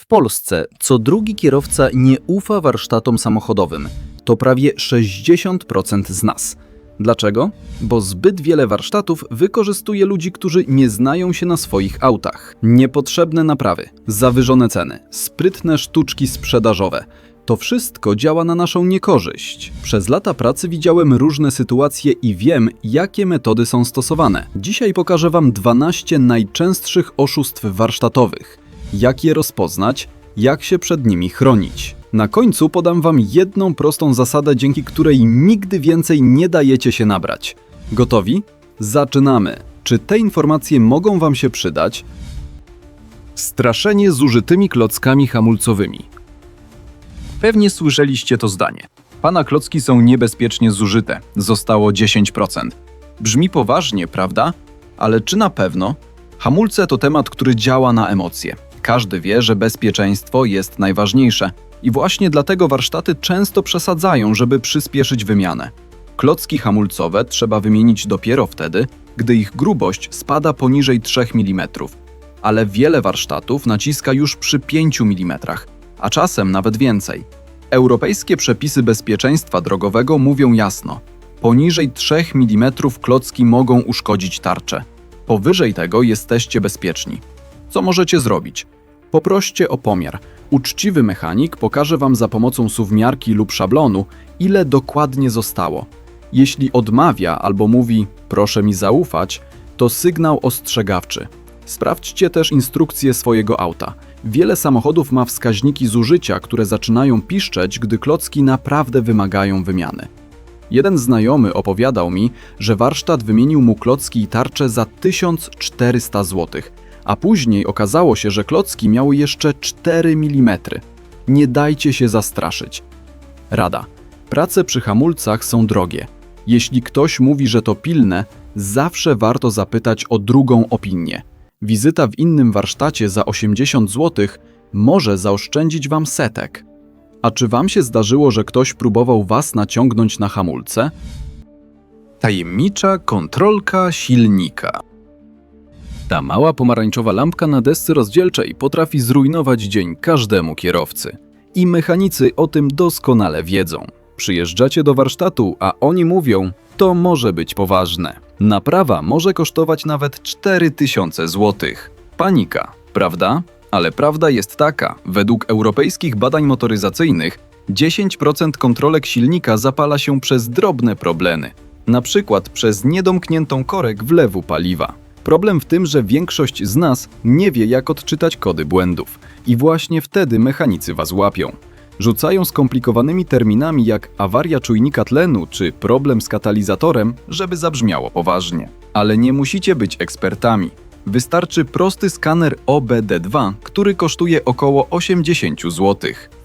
W Polsce co drugi kierowca nie ufa warsztatom samochodowym. To prawie 60% z nas. Dlaczego? Bo zbyt wiele warsztatów wykorzystuje ludzi, którzy nie znają się na swoich autach. Niepotrzebne naprawy, zawyżone ceny, sprytne sztuczki sprzedażowe. To wszystko działa na naszą niekorzyść. Przez lata pracy widziałem różne sytuacje i wiem, jakie metody są stosowane. Dzisiaj pokażę Wam 12 najczęstszych oszustw warsztatowych. Jak je rozpoznać, jak się przed nimi chronić. Na końcu podam Wam jedną prostą zasadę, dzięki której nigdy więcej nie dajecie się nabrać. Gotowi? Zaczynamy! Czy te informacje mogą Wam się przydać? Straszenie zużytymi klockami hamulcowymi. Pewnie słyszeliście to zdanie. Pana klocki są niebezpiecznie zużyte. Zostało 10%. Brzmi poważnie, prawda? Ale czy na pewno? Hamulce to temat, który działa na emocje. Każdy wie, że bezpieczeństwo jest najważniejsze. I właśnie dlatego warsztaty często przesadzają, żeby przyspieszyć wymianę. Klocki hamulcowe trzeba wymienić dopiero wtedy, gdy ich grubość spada poniżej 3 mm. Ale wiele warsztatów naciska już przy 5 mm, a czasem nawet więcej. Europejskie przepisy bezpieczeństwa drogowego mówią jasno: poniżej 3 mm klocki mogą uszkodzić tarczę. Powyżej tego jesteście bezpieczni. Co możecie zrobić? Poproście o pomiar. Uczciwy mechanik pokaże Wam za pomocą suwmiarki lub szablonu, ile dokładnie zostało. Jeśli odmawia albo mówi proszę mi zaufać, to sygnał ostrzegawczy. Sprawdźcie też instrukcję swojego auta. Wiele samochodów ma wskaźniki zużycia, które zaczynają piszczeć, gdy klocki naprawdę wymagają wymiany. Jeden znajomy opowiadał mi, że warsztat wymienił mu klocki i tarcze za 1400 zł, a później okazało się, że klocki miały jeszcze 4 mm. Nie dajcie się zastraszyć. Rada. Prace przy hamulcach są drogie. Jeśli ktoś mówi, że to pilne, zawsze warto zapytać o drugą opinię. Wizyta w innym warsztacie za 80 zł może zaoszczędzić Wam setek. A czy Wam się zdarzyło, że ktoś próbował Was naciągnąć na hamulce? Tajemnicza kontrolka silnika. Ta mała pomarańczowa lampka na desce rozdzielczej potrafi zrujnować dzień każdemu kierowcy. I mechanicy o tym doskonale wiedzą. Przyjeżdżacie do warsztatu, a oni mówią, to może być poważne. Naprawa może kosztować nawet 4000 zł. Panika, prawda? Ale prawda jest taka, według europejskich badań motoryzacyjnych 10% kontrolek silnika zapala się przez drobne problemy, na przykład przez niedomkniętą korek wlewu paliwa. Problem w tym, że większość z nas nie wie, jak odczytać kody błędów. I właśnie wtedy mechanicy was łapią. Rzucają skomplikowanymi terminami jak awaria czujnika tlenu czy problem z katalizatorem, żeby zabrzmiało poważnie. Ale nie musicie być ekspertami. Wystarczy prosty skaner OBD2, który kosztuje około 80 zł.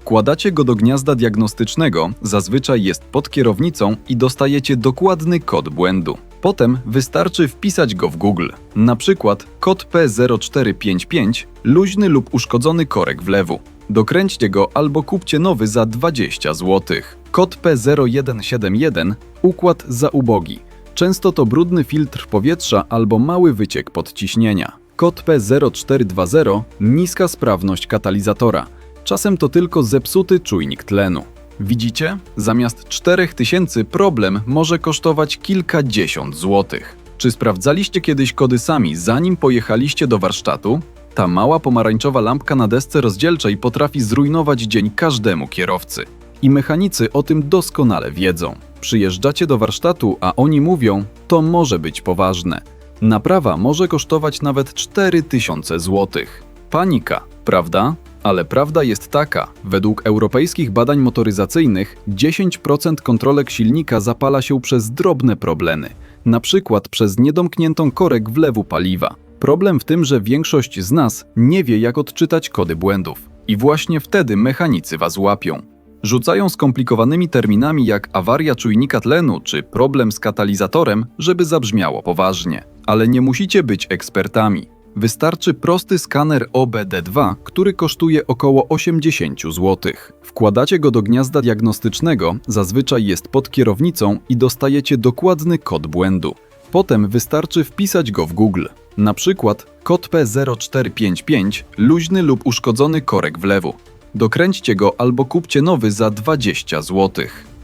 Wkładacie go do gniazda diagnostycznego, zazwyczaj jest pod kierownicą i dostajecie dokładny kod błędu. Potem wystarczy wpisać go w Google, na przykład kod P0455, luźny lub uszkodzony korek wlewu. Dokręćcie go albo kupcie nowy za 20 zł. Kod P0171, układ za ubogi. Często to brudny filtr powietrza albo mały wyciek podciśnienia. Kod P0420, niska sprawność katalizatora. Czasem to tylko zepsuty czujnik tlenu. Widzicie? Zamiast 4000 problem może kosztować kilkadziesiąt złotych. Czy sprawdzaliście kiedyś kody sami, zanim pojechaliście do warsztatu? Ta mała pomarańczowa lampka na desce rozdzielczej potrafi zrujnować dzień każdemu kierowcy. I mechanicy o tym doskonale wiedzą. Przyjeżdżacie do warsztatu, a oni mówią, to może być poważne. Naprawa może kosztować nawet 4000 złotych. Panika, prawda? Ale prawda jest taka, według europejskich badań motoryzacyjnych 10% kontrolek silnika zapala się przez drobne problemy, na przykład przez niedomkniętą korek wlewu paliwa. Problem w tym, że większość z nas nie wie jak odczytać kody błędów. I właśnie wtedy mechanicy was łapią. Rzucają skomplikowanymi terminami jak awaria czujnika tlenu czy problem z katalizatorem, żeby zabrzmiało poważnie. Ale nie musicie być ekspertami. Wystarczy prosty skaner OBD2, który kosztuje około 80 zł. Wkładacie go do gniazda diagnostycznego, zazwyczaj jest pod kierownicą i dostajecie dokładny kod błędu. Potem wystarczy wpisać go w Google. Na przykład kod P0455, luźny lub uszkodzony korek wlewu. Dokręćcie go albo kupcie nowy za 20 zł.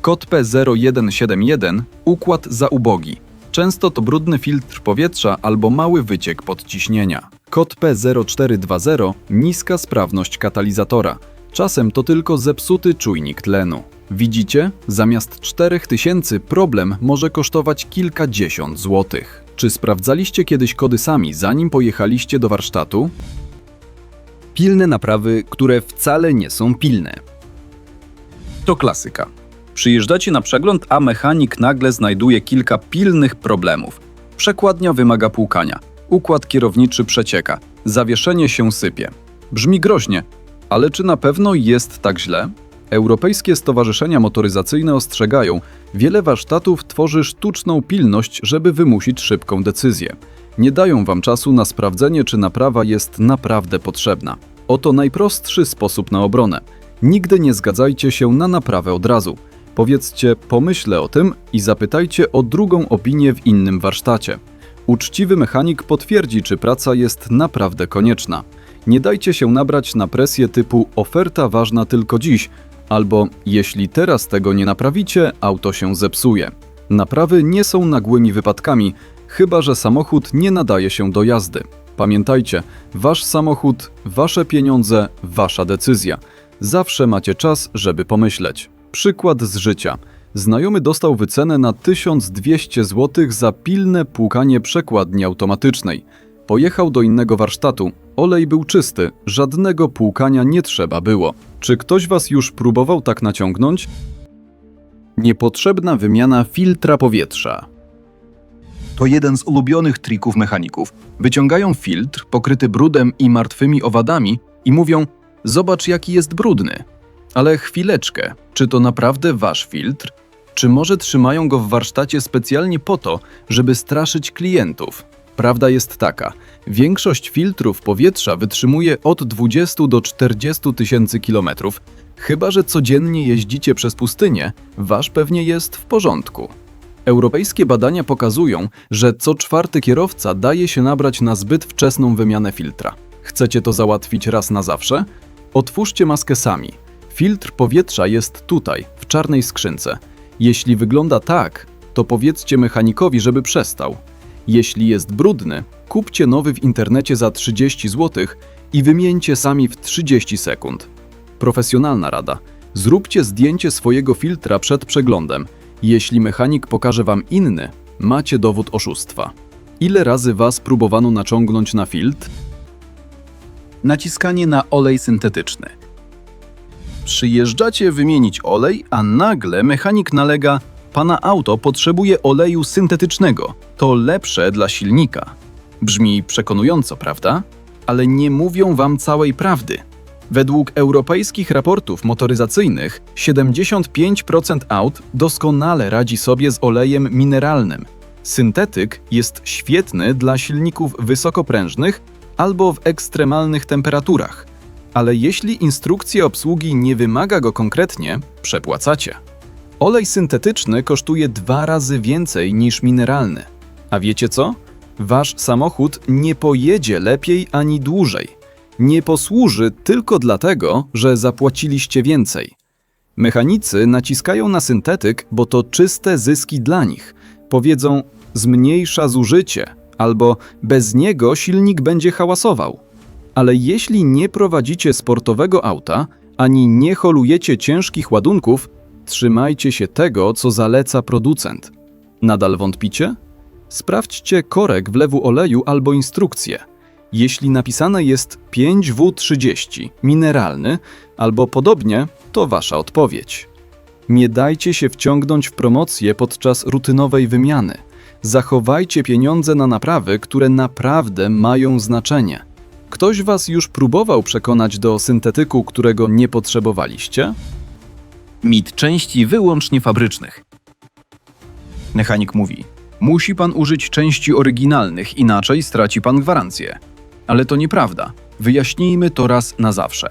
Kod P0171, układ za ubogi. Często to brudny filtr powietrza albo mały wyciek podciśnienia. Kod P0420, niska sprawność katalizatora. Czasem to tylko zepsuty czujnik tlenu. Widzicie? Zamiast 4000 problem może kosztować kilkadziesiąt złotych. Czy sprawdzaliście kiedyś kody sami, zanim pojechaliście do warsztatu? Pilne naprawy, które wcale nie są pilne. To klasyka. Przyjeżdżacie na przegląd, a mechanik nagle znajduje kilka pilnych problemów. Przekładnia wymaga płukania, układ kierowniczy przecieka, zawieszenie się sypie. Brzmi groźnie, ale czy na pewno jest tak źle? Europejskie stowarzyszenia motoryzacyjne ostrzegają, wiele warsztatów tworzy sztuczną pilność, żeby wymusić szybką decyzję. Nie dają wam czasu na sprawdzenie, czy naprawa jest naprawdę potrzebna. Oto najprostszy sposób na obronę. Nigdy nie zgadzajcie się na naprawę od razu. Powiedzcie, pomyślę o tym i zapytajcie o drugą opinię w innym warsztacie. Uczciwy mechanik potwierdzi, czy praca jest naprawdę konieczna. Nie dajcie się nabrać na presję typu oferta ważna tylko dziś, albo jeśli teraz tego nie naprawicie, auto się zepsuje. Naprawy nie są nagłymi wypadkami, chyba że samochód nie nadaje się do jazdy. Pamiętajcie, wasz samochód, wasze pieniądze, wasza decyzja. Zawsze macie czas, żeby pomyśleć. Przykład z życia. Znajomy dostał wycenę na 1200 zł za pilne płukanie przekładni automatycznej. Pojechał do innego warsztatu. Olej był czysty, żadnego płukania nie trzeba było. Czy ktoś was już próbował tak naciągnąć? Niepotrzebna wymiana filtra powietrza. To jeden z ulubionych trików mechaników. Wyciągają filtr pokryty brudem i martwymi owadami i mówią: Zobacz, jaki jest brudny. Ale chwileczkę, czy to naprawdę wasz filtr? Czy może trzymają go w warsztacie specjalnie po to, żeby straszyć klientów? Prawda jest taka: większość filtrów powietrza wytrzymuje od 20 do 40 tysięcy kilometrów. Chyba, że codziennie jeździcie przez pustynię, wasz pewnie jest w porządku. Europejskie badania pokazują, że co czwarty kierowca daje się nabrać na zbyt wczesną wymianę filtra. Chcecie to załatwić raz na zawsze? Otwórzcie maskę sami. Filtr powietrza jest tutaj, w czarnej skrzynce. Jeśli wygląda tak, to powiedzcie mechanikowi, żeby przestał. Jeśli jest brudny, kupcie nowy w internecie za 30 zł i wymieńcie sami w 30 sekund. Profesjonalna rada. Zróbcie zdjęcie swojego filtra przed przeglądem. Jeśli mechanik pokaże wam inny, macie dowód oszustwa. Ile razy was próbowano naciągnąć na filtr? Naciskanie na olej syntetyczny. Przyjeżdżacie wymienić olej, a nagle mechanik nalega: Pana auto potrzebuje oleju syntetycznego. To lepsze dla silnika. Brzmi przekonująco, prawda? Ale nie mówią wam całej prawdy. Według europejskich raportów motoryzacyjnych 75% aut doskonale radzi sobie z olejem mineralnym. Syntetyk jest świetny dla silników wysokoprężnych albo w ekstremalnych temperaturach. Ale jeśli instrukcja obsługi nie wymaga go konkretnie, przepłacacie. Olej syntetyczny kosztuje dwa razy więcej niż mineralny. A wiecie co? Wasz samochód nie pojedzie lepiej ani dłużej. Nie posłuży tylko dlatego, że zapłaciliście więcej. Mechanicy naciskają na syntetyk, bo to czyste zyski dla nich. Powiedzą: zmniejsza zużycie, albo bez niego silnik będzie hałasował. Ale jeśli nie prowadzicie sportowego auta, ani nie holujecie ciężkich ładunków, trzymajcie się tego, co zaleca producent. Nadal wątpicie? Sprawdźcie korek wlewu oleju albo instrukcję. Jeśli napisane jest 5W30 mineralny albo podobnie, to wasza odpowiedź. Nie dajcie się wciągnąć w promocję podczas rutynowej wymiany. Zachowajcie pieniądze na naprawy, które naprawdę mają znaczenie. Ktoś was już próbował przekonać do syntetyku, którego nie potrzebowaliście? Mit części wyłącznie fabrycznych. Mechanik mówi: Musi pan użyć części oryginalnych, inaczej straci pan gwarancję. Ale to nieprawda. Wyjaśnijmy to raz na zawsze.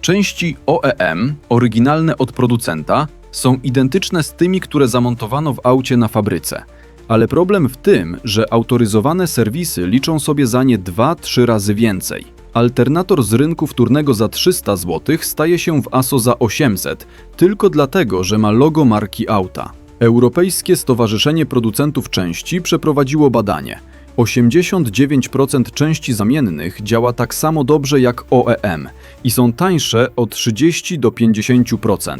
Części OEM, oryginalne od producenta, są identyczne z tymi, które zamontowano w aucie na fabryce. Ale problem w tym, że autoryzowane serwisy liczą sobie za nie 2-3 razy więcej. Alternator z rynku wtórnego za 300 zł staje się w ASO za 800 tylko dlatego, że ma logo marki auta. Europejskie Stowarzyszenie Producentów Części przeprowadziło badanie. 89% części zamiennych działa tak samo dobrze jak OEM i są tańsze o 30 do 50%.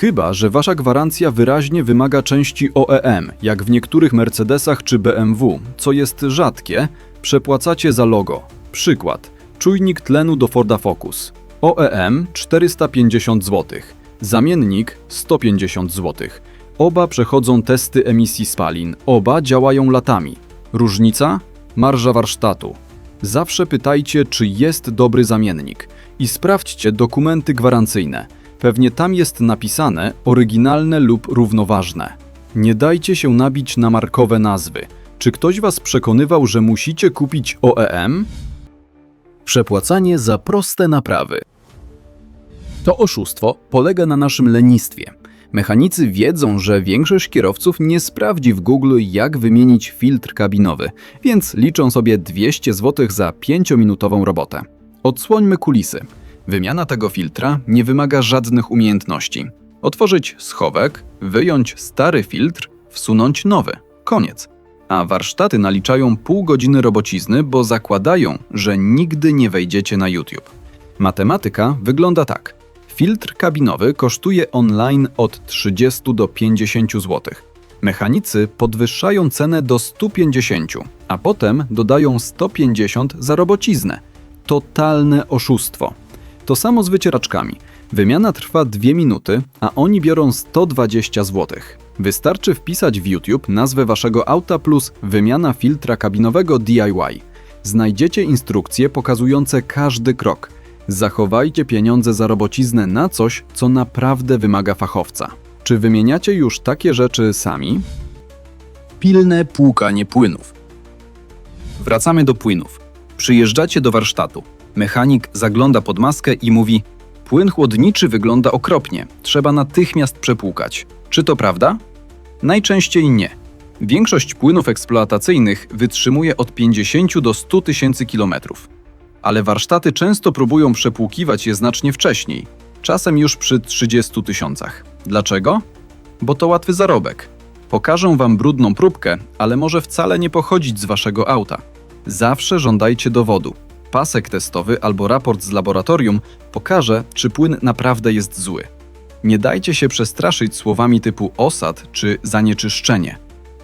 Chyba, że wasza gwarancja wyraźnie wymaga części OEM, jak w niektórych Mercedesach czy BMW, co jest rzadkie, przepłacacie za logo. Przykład: czujnik tlenu do Forda Focus. OEM 450 zł, zamiennik 150 zł. Oba przechodzą testy emisji spalin, oba działają latami. Różnica? Marża warsztatu. Zawsze pytajcie, czy jest dobry zamiennik i sprawdźcie dokumenty gwarancyjne. Pewnie tam jest napisane oryginalne lub równoważne. Nie dajcie się nabić na markowe nazwy. Czy ktoś was przekonywał, że musicie kupić OEM? Przepłacanie za proste naprawy. To oszustwo polega na naszym lenistwie. Mechanicy wiedzą, że większość kierowców nie sprawdzi w Google, jak wymienić filtr kabinowy, więc liczą sobie 200 zł za 5-minutową robotę. Odsłońmy kulisy. Wymiana tego filtra nie wymaga żadnych umiejętności. Otworzyć schowek, wyjąć stary filtr, wsunąć nowy. Koniec. A warsztaty naliczają pół godziny robocizny, bo zakładają, że nigdy nie wejdziecie na YouTube. Matematyka wygląda tak. Filtr kabinowy kosztuje online od 30 do 50 zł. Mechanicy podwyższają cenę do 150, a potem dodają 150 za robociznę. Totalne oszustwo. To samo z wycieraczkami. Wymiana trwa 2 minuty, a oni biorą 120 zł. Wystarczy wpisać w YouTube nazwę waszego auta plus wymiana filtra kabinowego DIY. Znajdziecie instrukcje pokazujące każdy krok. Zachowajcie pieniądze za robociznę na coś, co naprawdę wymaga fachowca. Czy wymieniacie już takie rzeczy sami? Pilne płukanie płynów. Wracamy do płynów. Przyjeżdżacie do warsztatu. Mechanik zagląda pod maskę i mówi: Płyn chłodniczy wygląda okropnie, trzeba natychmiast przepłukać. Czy to prawda? Najczęściej nie. Większość płynów eksploatacyjnych wytrzymuje od 50 do 100 tysięcy kilometrów. Ale warsztaty często próbują przepłukiwać je znacznie wcześniej, czasem już przy 30 tysiącach. Dlaczego? Bo to łatwy zarobek. Pokażę wam brudną próbkę, ale może wcale nie pochodzić z waszego auta. Zawsze żądajcie dowodu. Pasek testowy albo raport z laboratorium pokaże, czy płyn naprawdę jest zły. Nie dajcie się przestraszyć słowami typu osad czy zanieczyszczenie.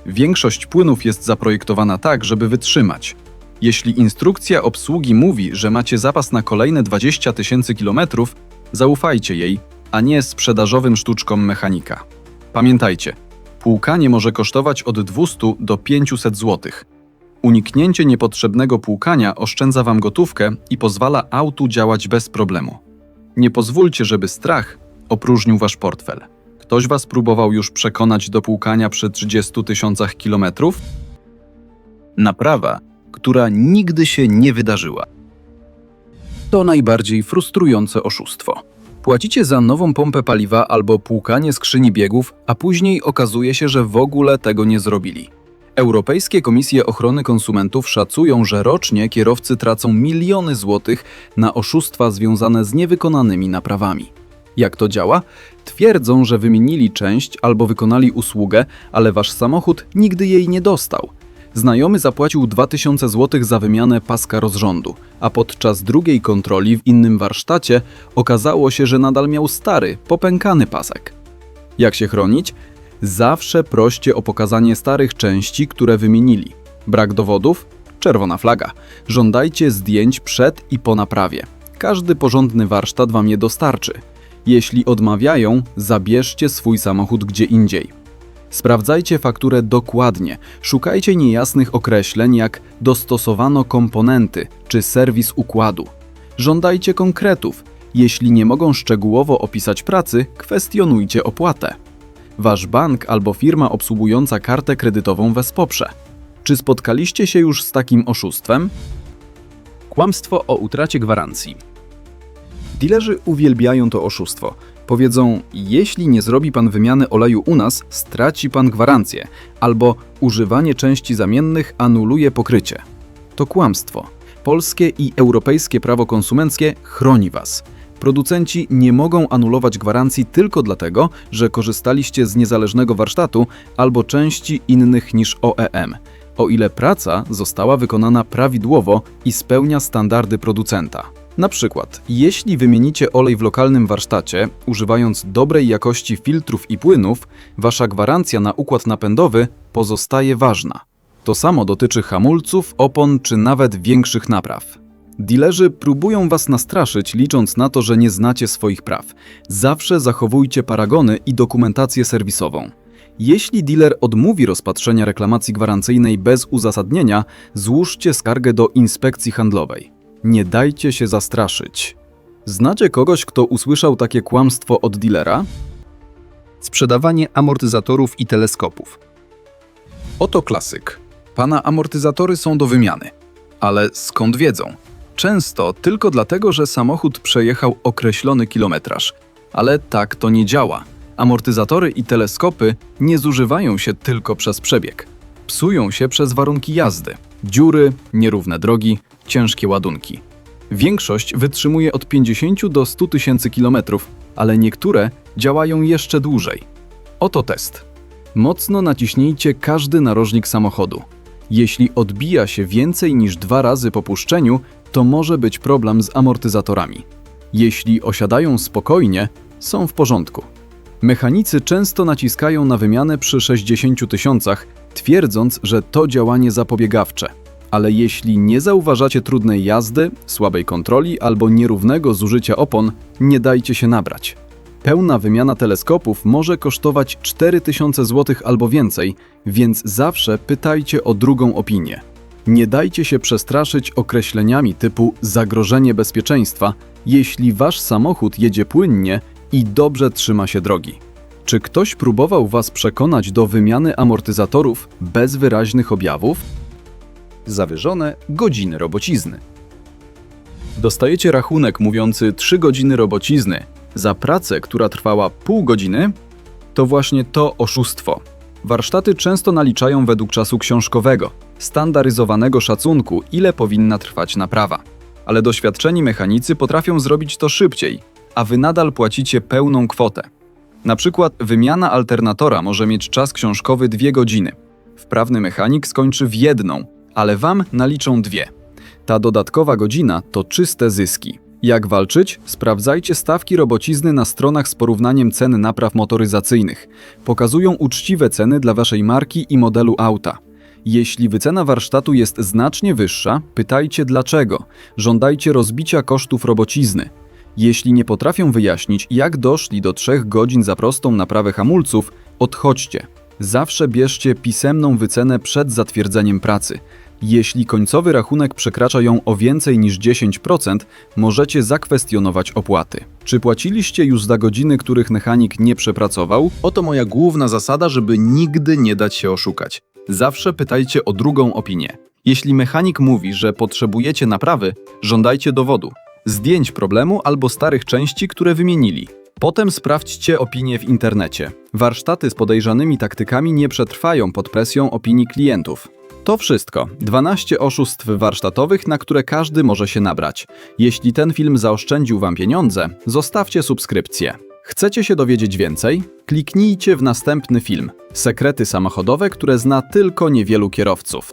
Większość płynów jest zaprojektowana tak, żeby wytrzymać. Jeśli instrukcja obsługi mówi, że macie zapas na kolejne 20 tysięcy kilometrów, zaufajcie jej, a nie sprzedażowym sztuczkom mechanika. Pamiętajcie, płukanie może kosztować od 200 do 500 zł. Uniknięcie niepotrzebnego płukania oszczędza Wam gotówkę i pozwala autu działać bez problemu. Nie pozwólcie, żeby strach opróżnił Wasz portfel. Ktoś Was próbował już przekonać do płukania przy 30 tysiącach kilometrów? Naprawa, która nigdy się nie wydarzyła. To najbardziej frustrujące oszustwo. Płacicie za nową pompę paliwa albo płukanie skrzyni biegów, a później okazuje się, że w ogóle tego nie zrobili. Europejskie Komisje Ochrony Konsumentów szacują, że rocznie kierowcy tracą miliony złotych na oszustwa związane z niewykonanymi naprawami. Jak to działa? Twierdzą, że wymienili część albo wykonali usługę, ale wasz samochód nigdy jej nie dostał. Znajomy zapłacił 2000 zł za wymianę paska rozrządu, a podczas drugiej kontroli w innym warsztacie okazało się, że nadal miał stary, popękany pasek. Jak się chronić? Zawsze proście o pokazanie starych części, które wymienili. Brak dowodów? Czerwona flaga. Żądajcie zdjęć przed i po naprawie. Każdy porządny warsztat wam je dostarczy. Jeśli odmawiają, zabierzcie swój samochód gdzie indziej. Sprawdzajcie fakturę dokładnie. Szukajcie niejasnych określeń jak dostosowano komponenty czy serwis układu. Żądajcie konkretów. Jeśli nie mogą szczegółowo opisać pracy, kwestionujcie opłatę. Wasz bank albo firma obsługująca kartę kredytową was poprze. Czy spotkaliście się już z takim oszustwem? Kłamstwo o utracie gwarancji. Dilerzy uwielbiają to oszustwo. Powiedzą: Jeśli nie zrobi pan wymiany oleju u nas, straci pan gwarancję, albo używanie części zamiennych anuluje pokrycie. To kłamstwo. Polskie i europejskie prawo konsumenckie chroni Was. Producenci nie mogą anulować gwarancji tylko dlatego, że korzystaliście z niezależnego warsztatu albo części innych niż OEM, o ile praca została wykonana prawidłowo i spełnia standardy producenta. Na przykład, jeśli wymienicie olej w lokalnym warsztacie, używając dobrej jakości filtrów i płynów, wasza gwarancja na układ napędowy pozostaje ważna. To samo dotyczy hamulców, opon czy nawet większych napraw. Dilerzy próbują was nastraszyć, licząc na to, że nie znacie swoich praw. Zawsze zachowujcie paragony i dokumentację serwisową. Jeśli dealer odmówi rozpatrzenia reklamacji gwarancyjnej bez uzasadnienia, złóżcie skargę do inspekcji handlowej. Nie dajcie się zastraszyć. Znacie kogoś, kto usłyszał takie kłamstwo od dealera? Sprzedawanie amortyzatorów i teleskopów. Oto klasyk. Pana amortyzatory są do wymiany. Ale skąd wiedzą? Często tylko dlatego, że samochód przejechał określony kilometraż. Ale tak to nie działa. Amortyzatory i teleskopy nie zużywają się tylko przez przebieg. Psują się przez warunki jazdy. Dziury, nierówne drogi, ciężkie ładunki. Większość wytrzymuje od 50 do 100 tysięcy kilometrów, ale niektóre działają jeszcze dłużej. Oto test. Mocno naciśnijcie każdy narożnik samochodu. Jeśli odbija się więcej niż dwa razy po puszczeniu, to może być problem z amortyzatorami. Jeśli osiadają spokojnie, są w porządku. Mechanicy często naciskają na wymianę przy 60 tysiącach, twierdząc, że to działanie zapobiegawcze. Ale jeśli nie zauważacie trudnej jazdy, słabej kontroli albo nierównego zużycia opon, nie dajcie się nabrać. Pełna wymiana teleskopów może kosztować 4000 zł albo więcej, więc zawsze pytajcie o drugą opinię. Nie dajcie się przestraszyć określeniami typu zagrożenie bezpieczeństwa, jeśli wasz samochód jedzie płynnie i dobrze trzyma się drogi. Czy ktoś próbował was przekonać do wymiany amortyzatorów bez wyraźnych objawów? Zawyżone godziny robocizny. Dostajecie rachunek mówiący 3 godziny robocizny za pracę, która trwała pół godziny? To właśnie to oszustwo. Warsztaty często naliczają według czasu książkowego, standaryzowanego szacunku, ile powinna trwać naprawa. Ale doświadczeni mechanicy potrafią zrobić to szybciej, a wy nadal płacicie pełną kwotę. Na przykład wymiana alternatora może mieć czas książkowy 2 godziny. Wprawny mechanik skończy w jedną, ale wam naliczą dwie. Ta dodatkowa godzina to czyste zyski. Jak walczyć? Sprawdzajcie stawki robocizny na stronach z porównaniem cen napraw motoryzacyjnych. Pokazują uczciwe ceny dla waszej marki i modelu auta. Jeśli wycena warsztatu jest znacznie wyższa, pytajcie dlaczego. Żądajcie rozbicia kosztów robocizny. Jeśli nie potrafią wyjaśnić, jak doszli do 3 godzin za prostą naprawę hamulców, odchodźcie. Zawsze bierzcie pisemną wycenę przed zatwierdzeniem pracy. Jeśli końcowy rachunek przekracza ją o więcej niż 10%, możecie zakwestionować opłaty. Czy płaciliście już za godziny, których mechanik nie przepracował? Oto moja główna zasada, żeby nigdy nie dać się oszukać. Zawsze pytajcie o drugą opinię. Jeśli mechanik mówi, że potrzebujecie naprawy, żądajcie dowodu, zdjęć problemu albo starych części, które wymienili. Potem sprawdźcie opinie w internecie. Warsztaty z podejrzanymi taktykami nie przetrwają pod presją opinii klientów. To wszystko. 12 oszustw warsztatowych, na które każdy może się nabrać. Jeśli ten film zaoszczędził Wam pieniądze, zostawcie subskrypcję. Chcecie się dowiedzieć więcej? Kliknijcie w następny film. Sekrety samochodowe, które zna tylko niewielu kierowców.